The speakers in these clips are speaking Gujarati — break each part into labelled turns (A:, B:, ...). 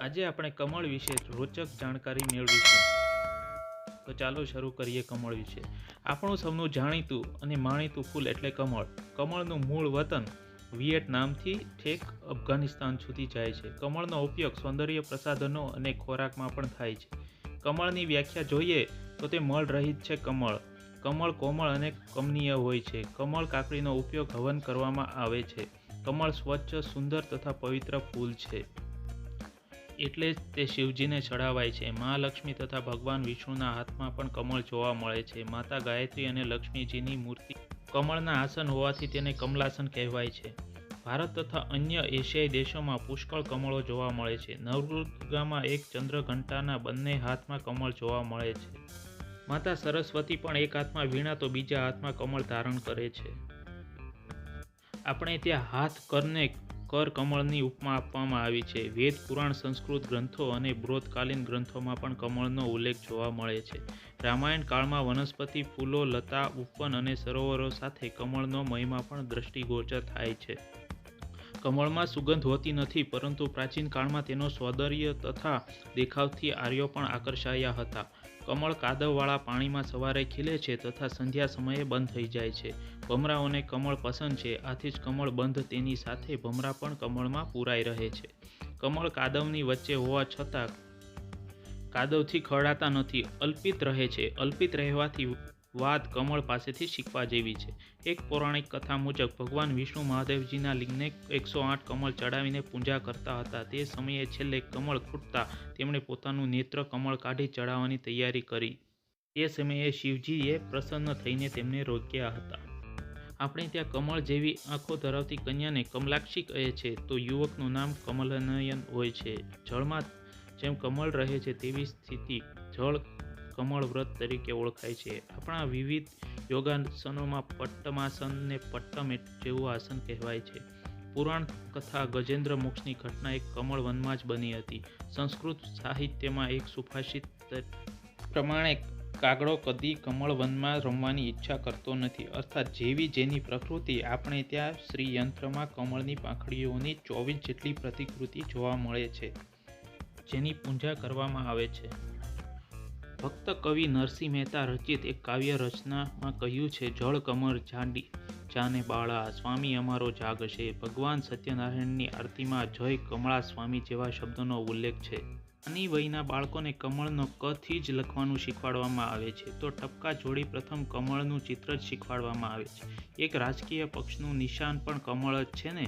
A: આજે આપણે કમળ વિશે રોચક જાણકારી મેળવીશું. તો ચાલો શરૂ કરીએ કમળ વિશે. આપણું સૌનું જાણીતું અને માણીતું ફૂલ એટલે કમળ. કમળનું મૂળ વતન વિયેટનામથી ઠેક અફઘાનિસ્તાન સુધી જાય છે. કમળનો ઉપયોગ સૌંદર્ય પ્રસાધનો અને ખોરાકમાં પણ થાય છે. કમળની વ્યાખ્યા જોઈએ તો તે મળ રહિત છે કમળ. કમળ કોમળ અને કમનીય હોય છે. કમળ કાકડીનો ઉપયોગ હવન કરવામાં આવે છે. કમળ સ્વચ્છ, સુંદર તથા પવિત્ર ફૂલ છે. એટલે જ તે શિવજીને ચઢાવાય છે. મહાલક્ષ્મી તથા ભગવાન વિષ્ણુના હાથમાં પણ કમળ જોવા મળે છે. માતા ગાયત્રી અને લક્ષ્મીજીની મૂર્તિ કમળના આસન હોવાથી તેને કમલાસન કહેવાય છે. ભારત તથા અન્ય એશિયાઈ દેશોમાં પુષ્કળ કમળો જોવા મળે છે. નવદુર્ગામાં એક ચંદ્રઘંટાના બંને હાથમાં કમળ જોવા મળે છે. માતા સરસ્વતી પણ એક હાથમાં વીણા તો બીજા હાથમાં કમળ ધારણ કરે છે. આપણે ત્યાં હાથ કરને કર કમળની ઉપમા આપવામાં આવી છે. વેદ, પુરાણ, સંસ્કૃત ગ્રંથો અને બ્રોતકાલીન ગ્રંથોમાં પણ કમળનો ઉલ્લેખ જોવા મળે છે. રામાયણ કાળમાં વનસ્પતિ, ફૂલો, લતા, ઉપવન અને સરોવરો સાથે કમળનો મહિમા પણ દ્રષ્ટિગોચર થાય છે. કમળમાં સુગંધ હોતી નથી, પરંતુ પ્રાચીન કાળમાં તેનો સૌંદર્ય તથા દેખાવથી આર્યો પણ આકર્ષાયા હતા. કમળ કાદવવાળા પાણીમાં સવારે ખીલે છે તથા સંધ્યા સમયે બંધ થઈ જાય છે. ભમરાઓને કમળ પસંદ છે, આથી જ કમળ બંધ તેની સાથે ભમરા પણ કમળમાં પૂરાઈ રહે છે. કમળ કાદવની વચ્ચે હોવા છતાં કાદવથી ખરડાતા નથી, અલ્પિત રહે છે. અલ્પિત રહેવાથી વાત કમળ પાસેથી શીખવા જેવી છે. એક પૌરાણિક કથા મુજબ ભગવાન વિષ્ણુ મહાદેવજીના લિંગને એકસો આઠ કમળ ચડાવીને પૂજા કરતા હતા. તે સમયે છેલ્લે કમળ ખૂટતા તેમણે પોતાનું નેત્ર કમળ કાઢી ચડાવવાની તૈયારી કરી. તે સમયે શિવજીએ પ્રસન્ન થઈને તેમને રોક્યા હતા. આપણે ત્યાં કમળ જેવી આંખો ધરાવતી કન્યાને કમલાક્ષી કહે છે, તો યુવકનું નામ કમલનયન હોય છે. જળમાં જેમ કમળ રહે છે તેવી સ્થિતિ જળ કમળ વ્રત તરીકે ઓળખાય છે. આપણા વિવિધ યોગાસનોમાં પટ્ટમાસન ને પટ્ટમ જેવું આસન કહેવાય છે. પુરાણ કથા ગજેન્દ્ર મોક્ષની ઘટના એક કમળ વનમાં જ બની હતી. સંસ્કૃત સાહિત્યમાં એક સુભાષિત પ્રમાણે કાગડો કદી કમળ વનમાં રમવાની ઈચ્છા કરતો નથી. અર્થાત જેવી જેની પ્રકૃતિ, આપણે ત્યાં શ્રી યંત્રમાં કમળની પાંખડીઓની ચોવીસ જેટલી પ્રતિકૃતિ જોવા મળે છે, જેની પૂજા કરવામાં આવે છે. ભક્ત કવિ નરસિંહ મહેતા રચિત એક કાવ્ય રચનામાં કહ્યું છે, જળ કમર જાંડી, જાને બાળા, સ્વામી અમારો જાગશે, ભગવાન સત્યનારાયણની આરતીમાં જય કમળા સ્વામી જેવા શબ્દોનો ઉલ્લેખ છે. નાની વયના બાળકોને કમળનો કથી જ લખવાનું શીખવાડવામાં આવે છે. તો ટપકા જોડી પ્રથમ કમળનું ચિત્ર જ શીખવાડવામાં આવે છે. એક રાજકીય પક્ષનું નિશાન પણ કમળ જ છે ને?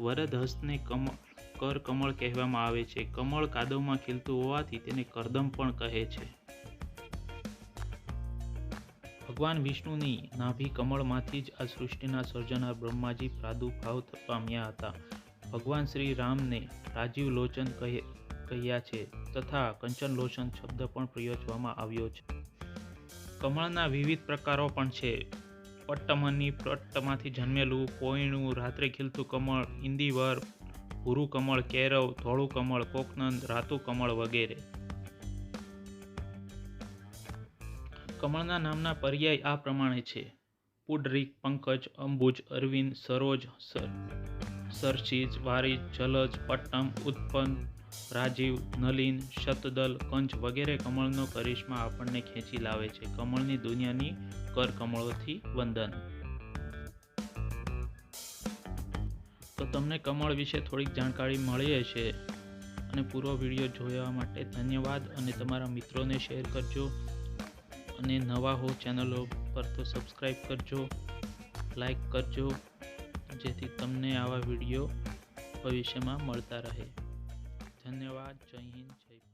A: વરદ હસ્તને કમળ કર કમળ કહેવામાં આવે છે. કમળ કાદવમાં ખીલતું હોવાથી તેને કરદમ પણ કહે છે. ભગવાન વિષ્ણુની નાભી કમળમાંથી જ આ સૃષ્ટિના સર્જનાર બ્રહ્માજી પ્રાદુર્ભાવ પામ્યા હતા. ભગવાન શ્રી રામને રાજીવ લોચન કહે, કહ્યા છે તથા કંચન લોચન શબ્દ પણ પ્રયોજવામાં આવ્યો છે. કમળના વિવિધ પ્રકારો પણ છે. પટ્ટમની પટ્ટમાંથી જન્મેલું પોઈણું રાત્રે ખીલતું કમળ, ઇન્દિવર, ભૂરું કમળ, કેરવ, ધોળું કમળ, કોકનંદ, રાતુ કમળ વગેરે. કમળના નામના પર્યાય આ પ્રમાણે છે. પુડરીક, પંકજ, અંબુજ, અરવિંદ, સરોજ, સર, સરચીજ વારી જલજ, પટ્ટમ ઉત્પન્ન રાજીવ, નલિન, શતદલ કંચ વગેરે કમળનો કરિશ્મા આપણને ખેંચી લાવે છે. કમળની દુનિયાની કર કમળોથી વંદન. તો તમને કમળ વિશે થોડીક જાણકારી મળી હશે. અને પૂરો વીડિયો જોવા માટે ધન્યવાદ. અને તમારા મિત્રોને શેર કરજો. અને નવા હો ચેનલો પર તો સબસ્ક્રાઈબ કરજો લાઈક કરજો, જેથી તમને આવા વીડિયો ભવિષ્યમાં મળતા રહે. ધન્યવાદ, જય હિન્દ, જય